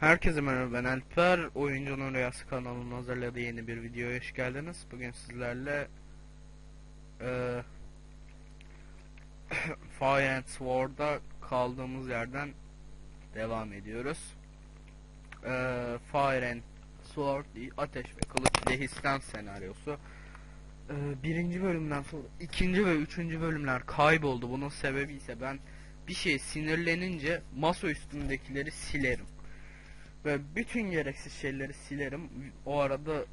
Herkese merhaba ben Alper. Oyuncunun Rüyası kanalının hazırladığı yeni bir videoya hoş geldiniz. Bugün sizlerle eee Fire Sword'da kaldığımız yerden devam ediyoruz. Eee Fire and Sword, Ateş ve Kılıç Dehistan senaryosu. Eee, birinci bölümden sonra ikinci ve üçüncü bölümler kayboldu. Bunun sebebi ise ben bir şeye sinirlenince masa üstündekileri silerim. Ve bütün gereksiz şeyleri silerim. O arada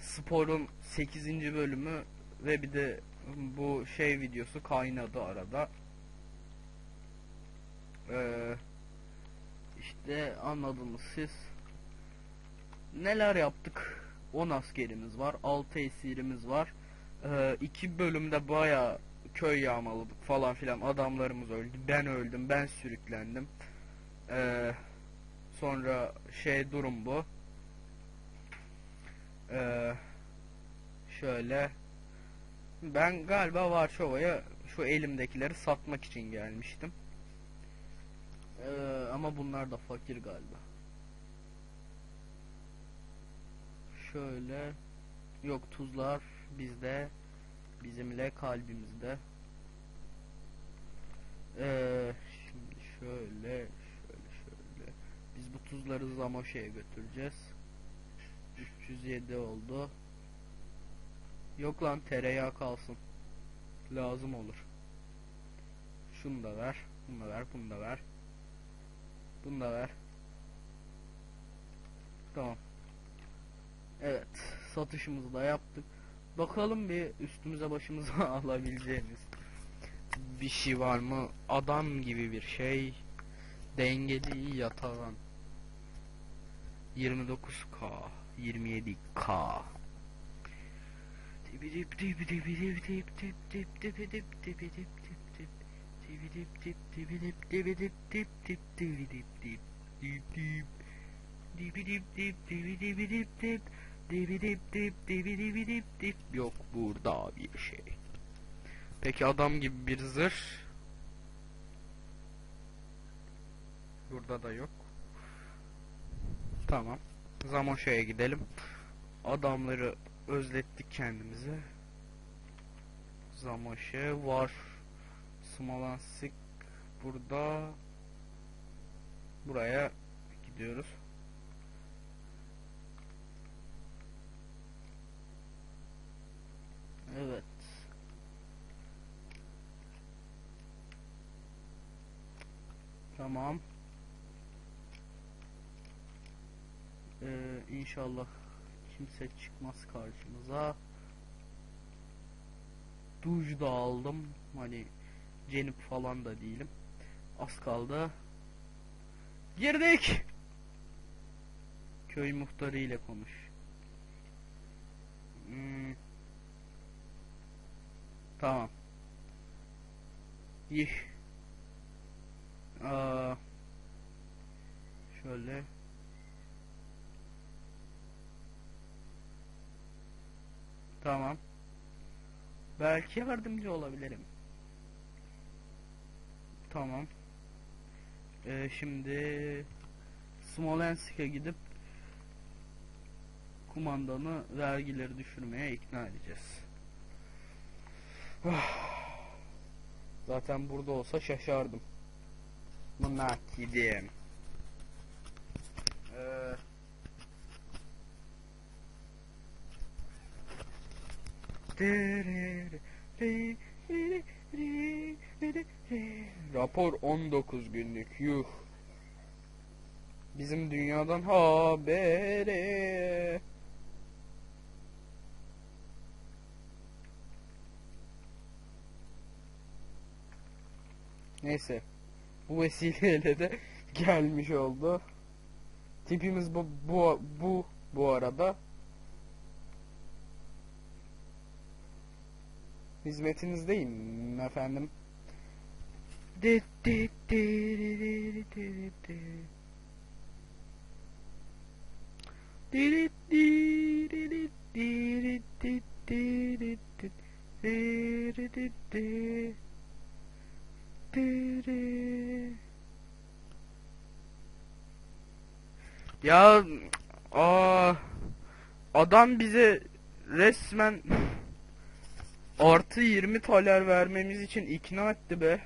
sporun 8. bölümü ve bir de bu şey videosu kaynadı arada. Ee, işte anladınız siz. Neler yaptık? 10 askerimiz var, 6 esirimiz var. Ee, bölümde baya köy yağmaladık falan filan. Adamlarımız öldü. Ben öldüm, ben sürüklendim. Eee Sonra şey durum bu. Ee, şöyle ben galiba Varşova'ya şu elimdekileri satmak için gelmiştim. Ee, ama bunlar da fakir galiba. Şöyle yok tuzlar bizde bizimle kalbimizde. Ee, şimdi şöyle şöyle şöyle biz bu tuzları Zamoşe'ye götüreceğiz. 307 oldu. Yok lan tereyağı kalsın. Lazım olur. Şunu da ver. Bunu da ver. Bunu da ver. Bunu da ver. Tamam. Evet. Satışımızı da yaptık. Bakalım bir üstümüze başımıza alabileceğimiz bir şey var mı? Adam gibi bir şey. Dengeli yatağan. 29K 27K Tipi dip tipi tipi dip tip tip tip tipi dip tipi dip tip tip tipi dip tip tipi dip tipi dip tip tip tipi dip dip dip dip dibi dip dip dibi dibi dip dip dibi dip dip dibi dibi dip dip yok burada bir şey. Peki adam gibi bir zırh burada da yok. Tamam. Zamoşa'ya gidelim. Adamları özlettik kendimize. Zamoşe var. Smolensk burada. Buraya gidiyoruz. Evet. Tamam. Ee, inşallah kimse çıkmaz karşımıza. Duj da aldım. Hani cenip falan da değilim. Az kaldı. Girdik. Köy muhtarı ile konuş. Hmm. Tamam. Yih. Aa. Şöyle. Tamam. Belki yardımcı olabilirim. Tamam. Ee, şimdi Smolensk'e gidip kumandanı vergileri düşürmeye ikna edeceğiz. Zaten burada olsa şaşardım. Buna gideyim. Ee, Rapor 19 günlük yuh. Bizim dünyadan haberi. Neyse. Bu vesileyle de gelmiş oldu. Tipimiz bu bu bu bu arada. Dit dit. Ya aa adam bize resmen artı 20 taler vermemiz için ikna etti be.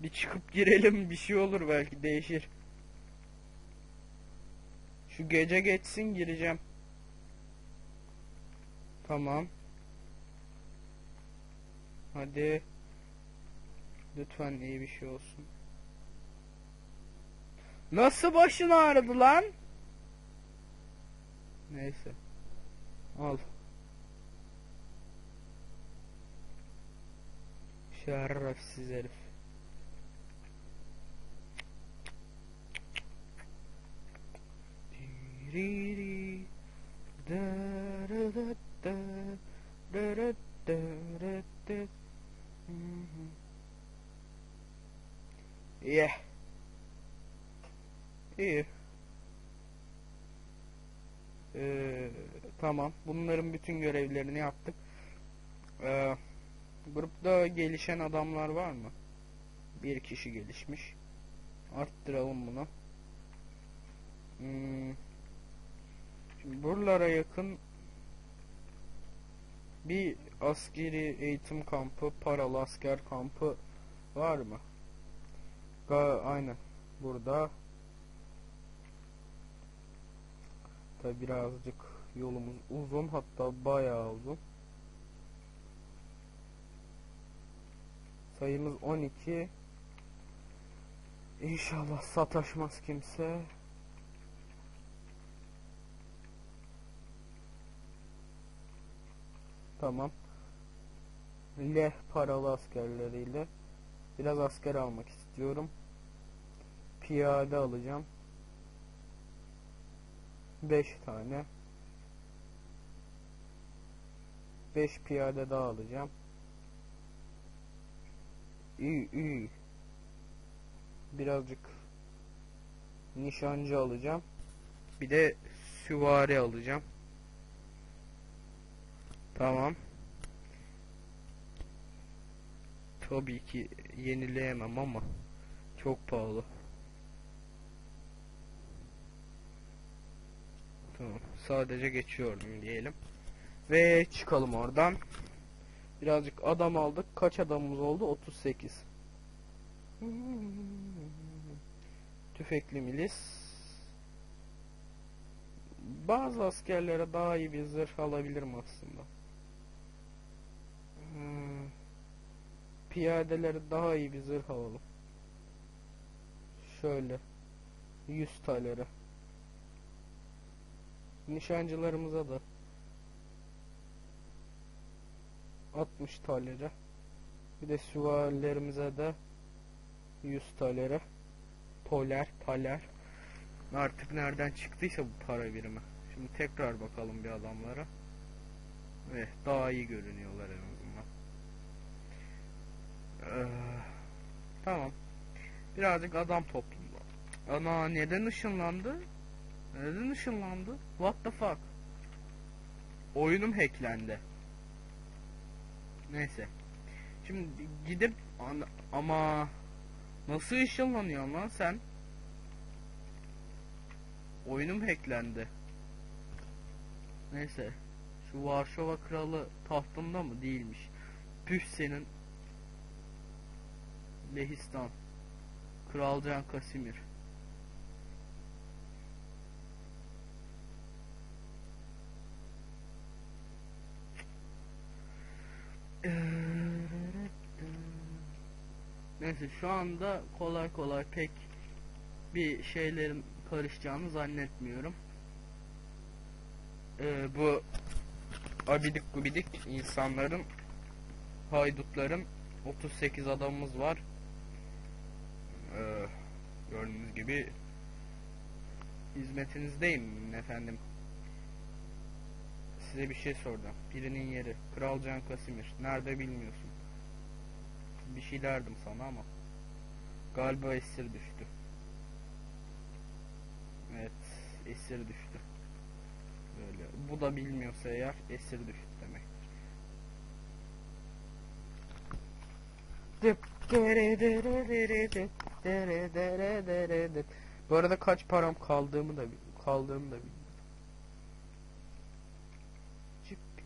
Bir çıkıp girelim bir şey olur belki değişir. Şu gece geçsin gireceğim. Tamam. Hadi. Lütfen iyi bir şey olsun. Nasıl başın ağrıdı lan? Neyse. Al. Şerefsiz herif. Yeah. İyi. Ee, tamam. Bunların bütün görevlerini yaptık. Ee, grupta gelişen adamlar var mı? Bir kişi gelişmiş. Arttıralım bunu. Hmm. Şimdi buralara yakın bir askeri eğitim kampı, paralı asker kampı var mı? Ga aynen. Burada Tabi birazcık yolumuz uzun hatta bayağı uzun. Sayımız 12. İnşallah sataşmaz kimse. Tamam. Leh paralı askerleriyle biraz asker almak istiyorum. Piyade alacağım. 5 tane 5 piyade daha alacağım. İyi iyi. Birazcık nişancı alacağım. Bir de süvari alacağım. Tamam. Tabii ki yenileyemem ama çok pahalı. Tamam. Sadece geçiyorum diyelim. Ve çıkalım oradan. Birazcık adam aldık. Kaç adamımız oldu? 38. Tüfekli milis. Bazı askerlere daha iyi bir zırh alabilirim aslında. Hmm. Piyadelere daha iyi bir zırh alalım. Şöyle. 100 talere. Nişancılarımıza da 60 talere. Bir de süvarilerimize de 100 talere. Poler, taler. Artık nereden çıktıysa bu para birimi. Şimdi tekrar bakalım bir adamlara. Eh, daha iyi görünüyorlar en azından. Ee, tamam. Birazcık adam toplumda. Ana neden ışınlandı? Neden ışınlandı? What the fuck? Oyunum hacklendi. Neyse. Şimdi gidip ama nasıl ışınlanıyorsun lan sen? Oyunum hacklendi. Neyse. Şu Varşova kralı tahtında mı? Değilmiş. Püf senin. Lehistan. Kral Can Kasimir. Neyse şu anda kolay kolay pek bir şeylerin karışacağını zannetmiyorum. Ee, bu abidik gubidik insanların haydutların 38 adamımız var. Ee, gördüğünüz gibi hizmetinizdeyim efendim. Size bir şey soracağım. Birinin yeri. Kral Can Kasimir. Nerede bilmiyorsun. Bir şey derdim sana ama. Galiba esir düştü. Evet. Esir düştü. Böyle. Bu da bilmiyorsa eğer esir düştü demek. Bu arada kaç param kaldığımı da kaldığımı da bilmiyorum.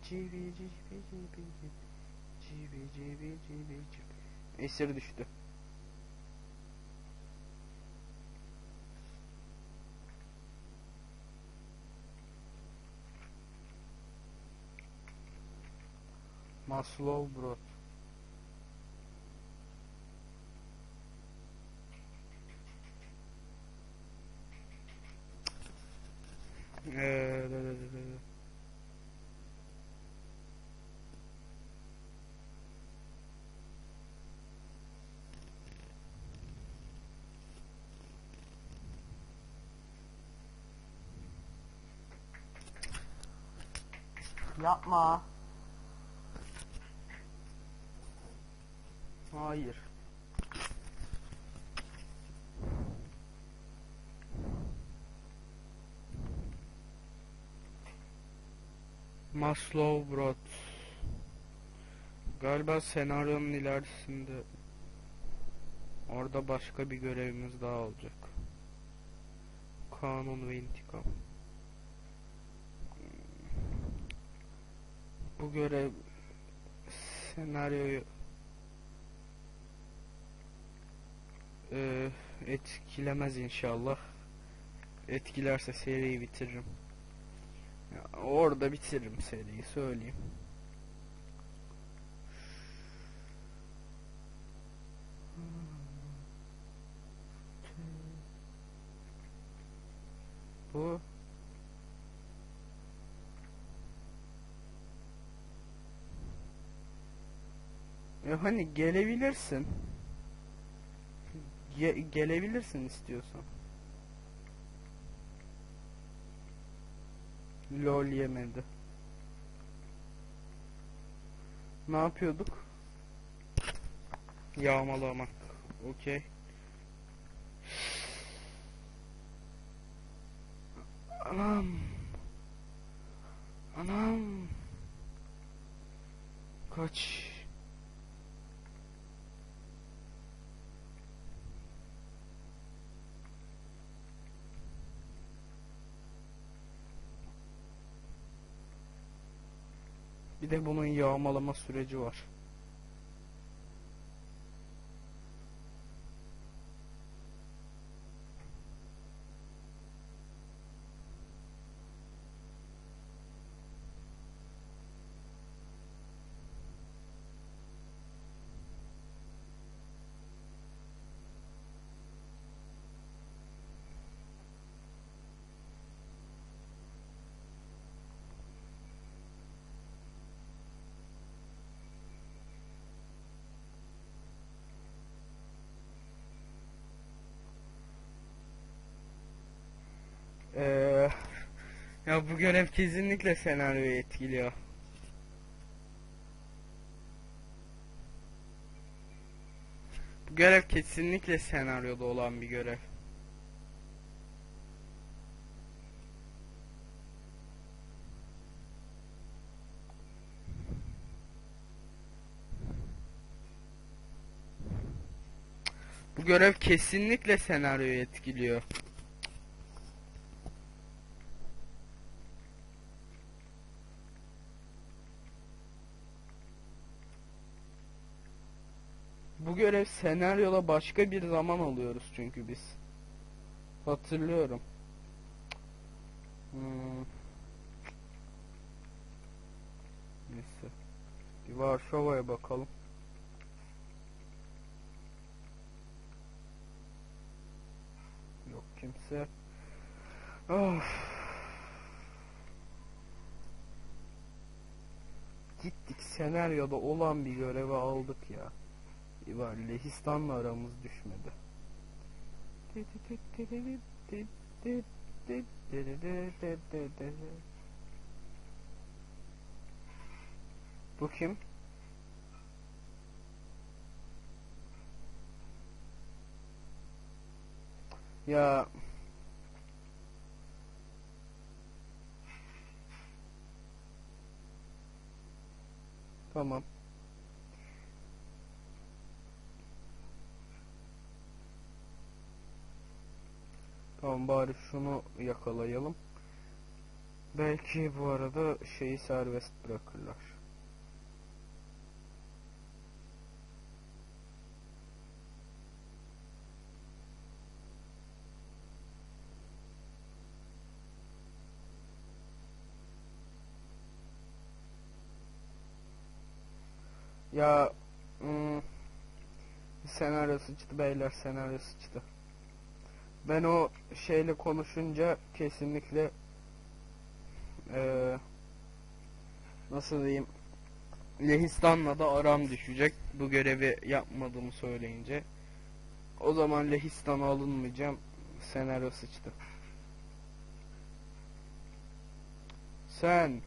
Cibi cibi cibi. Cibi cibi cibi cip. Esir düştü. Maslow Brot. Ee, da- da- da- da- da. Yapma. Hayır. Maslow Brot. Galiba senaryonun ilerisinde orada başka bir görevimiz daha olacak. Kanun ve intikam. Bu görev senaryoyu Ee, etkilemez inşallah. Etkilerse seriyi bitiririm. Ya, orada bitiririm seriyi söyleyeyim. Bu hani gelebilirsin. Ge- gelebilirsin istiyorsan. Lol yemedi. Ne yapıyorduk? Yağmalamak. Okey. Anam. Anam. Kaç. Bir de bunun yağmalama süreci var. Ee, ya bu görev kesinlikle senaryoyu etkiliyor. Bu görev kesinlikle senaryoda olan bir görev. Bu görev kesinlikle senaryoyu etkiliyor. Bu görev senaryoda başka bir zaman alıyoruz çünkü biz. Hatırlıyorum. Hmm. Neyse. Bir Varşova'ya bakalım. Yok kimse. Of. Gittik senaryoda olan bir görevi aldık ya. Var Lehistan'la aramız düşmedi. Bu kim? Ya Tamam. Tamam bari şunu yakalayalım. Belki bu arada şeyi serbest bırakırlar. Ya hmm, senaryo sıçtı beyler senaryo sıçtı. Ben o şeyle konuşunca kesinlikle eee nasıl diyeyim Lehistan'la da aram düşecek bu görevi yapmadığımı söyleyince. O zaman Lehistan'a alınmayacağım. Senaryo sıçtı. Sen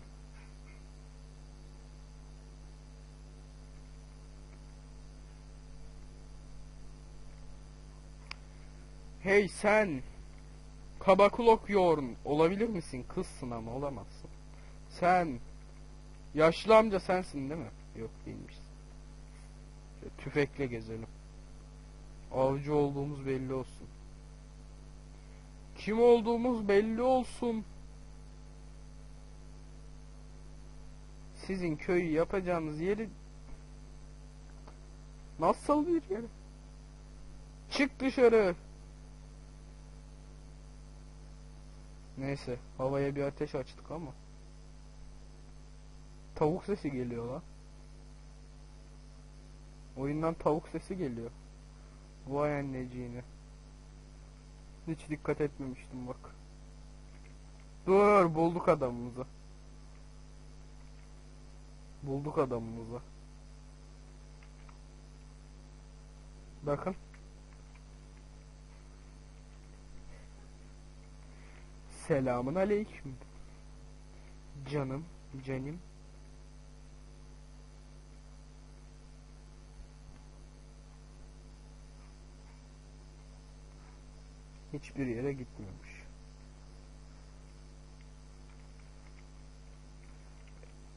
Hey sen Kabakulok Yorn olabilir misin? Kızsın ama olamazsın. Sen Yaşlı amca sensin değil mi? Yok değilmişsin. Şöyle tüfekle gezelim. Avcı olduğumuz belli olsun. Kim olduğumuz belli olsun. Sizin köyü yapacağınız yeri nasıl bir yer? Çık dışarı. Neyse havaya bir ateş açtık ama. Tavuk sesi geliyor lan. Oyundan tavuk sesi geliyor. Vay anneciğine. Hiç dikkat etmemiştim bak. Dur bulduk adamımızı. Bulduk adamımızı. Bakın. Selamun aleyküm. Canım, canım. Hiçbir yere gitmiyormuş.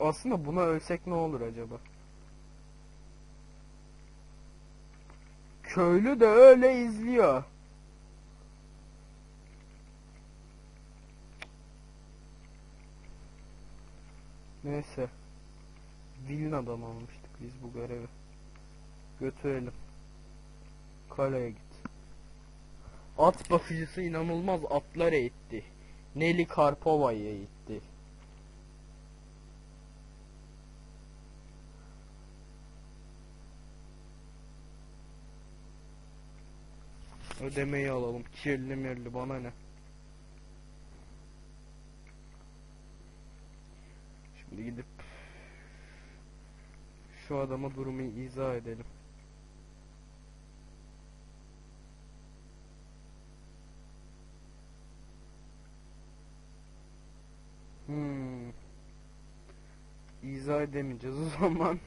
Aslında buna ölsek ne olur acaba? Köylü de öyle izliyor. Neyse. Vilna'dan almıştık biz bu görevi. Götürelim. Kaleye git. At bakıcısı inanılmaz atlar eğitti. Neli Karpova'yı eğitti. Ödemeyi alalım. Kirli mirli bana ne. Şimdi gidip şu adama durumu izah edelim. Hmm. İzah edemeyeceğiz o zaman.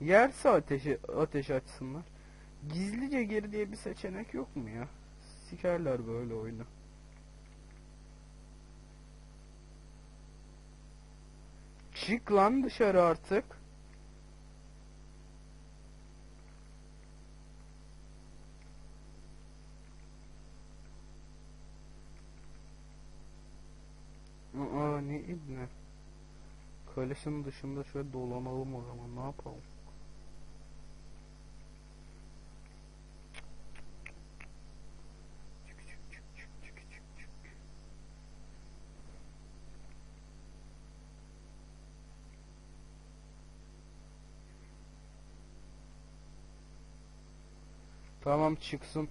Yerse ateşi ateş açsınlar. Gizlice gir diye bir seçenek yok mu ya? Sikerler böyle oyunu. Çık lan dışarı artık. Aa ne ibne. Kalesinin dışında şöyle dolanalım o zaman ne yapalım? Çık, çık, çık, çık, çık, çık, çık. Tamam çıksın.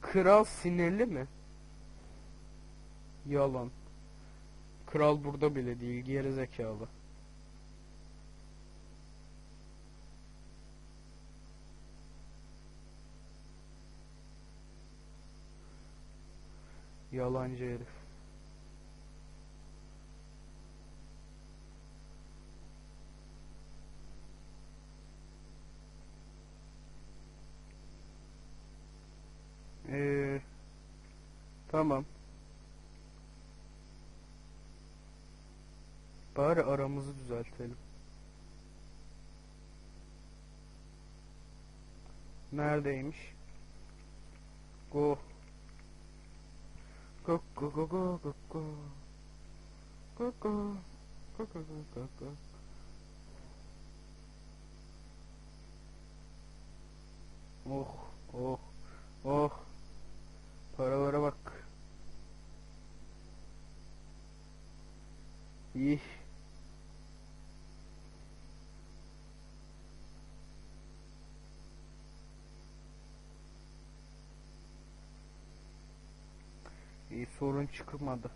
Kral sinirli mi? Yalan. Kral burada bile değil, geri zekalı. Yalancı herif. Ee, tamam. Bari aramızı düzeltelim. Neredeymiş? Go. Go go go go go go. Go go. Go go go go go. Oh oh oh. Paralara bak. İyi. İyi sorun çıkmadı.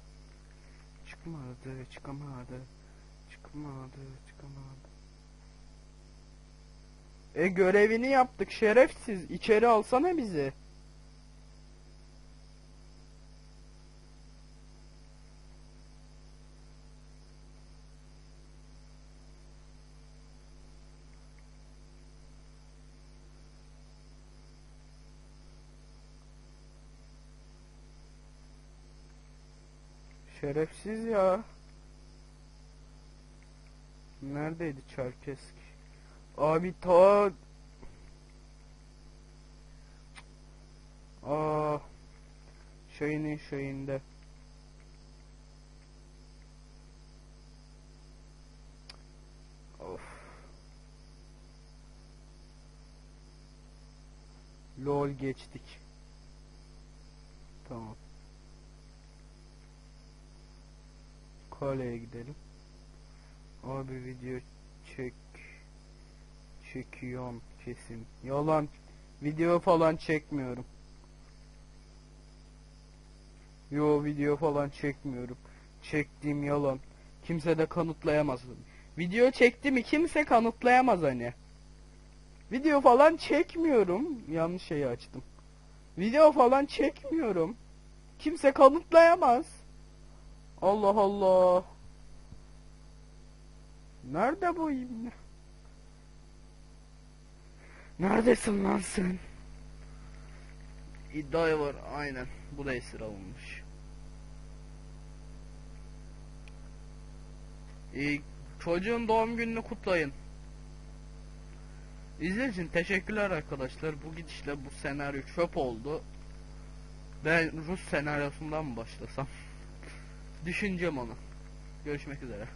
Çıkmadı, çıkamadı. Çıkmadı, çıkamadı. E görevini yaptık şerefsiz. İçeri alsana bizi. Şerefsiz ya. Neredeydi Çerkesk? Abi ta Aa şeyinin şeyinde. Of. Lol geçtik. Tamam. Kaleye gidelim. Abi video çek çekiyorum kesin. Yalan. Video falan çekmiyorum. Yo video falan çekmiyorum. Çektiğim yalan. Kimse de kanıtlayamaz. Video çektiğimi kimse kanıtlayamaz hani. Video falan çekmiyorum. Yanlış şeyi açtım. Video falan çekmiyorum. Kimse kanıtlayamaz. Allah Allah. Nerede bu ibne? Neredesin lan sen? İddiaya var aynen. Bu da esir alınmış. İyi, çocuğun doğum gününü kutlayın. İzlediğiniz için teşekkürler arkadaşlar. Bu gidişle bu senaryo çöp oldu. Ben Rus senaryosundan mı başlasam? Düşüneceğim onu. Görüşmek üzere.